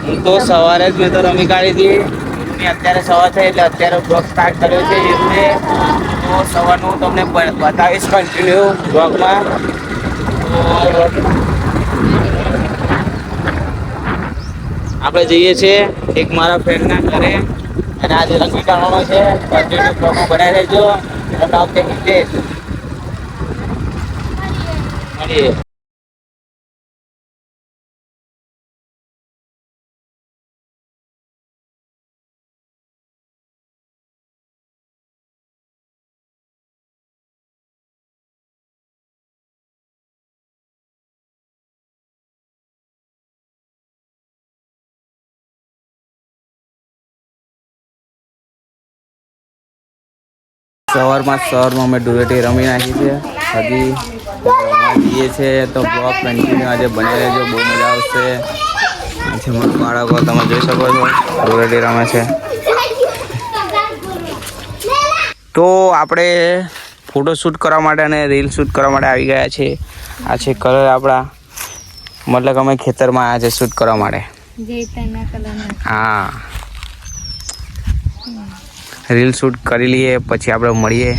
હું તો સવારે જ મેં તો રમી કાઢી હતી. અત્યારે સવાર થઈ એટલે અત્યારે બ્લોગ સ્ટાર્ટ કર્યો છે એટલે તો સવારનું હું તમને બતાવીશ કન્ટિન્યુ બ્લોગમાં આપણે જઈએ છીએ એક મારા ફ્રેન્ડના ઘરે. અને આજે રંગી કાઢવાનો છે. કન્ટિન્યુ બ્લોગમાં બનાવી રહેજો બતાવતે છે. સવારમાં સવારમાં અમે ડુરેટી રમી નાખી છે. હજી જઈએ છે તો બ્લોગ કન્ટિન્યુ આજે બનાવી રહેજો, બહુ મજા આવશે. આ છે મારા બાળકો તમે જોઈ શકો છો ડુએટી રમે છે. તો આપણે ફોટોશૂટ કરવા માટે અને રીલ શૂટ કરવા માટે આવી ગયા છે આ છે કલર આપણા. મતલબ અમે ખેતરમાં આવ્યા છે શૂટ કરવા માટે. હા. રીલ શૂટ કરી લઈએ, પછી આપણે મળીએ.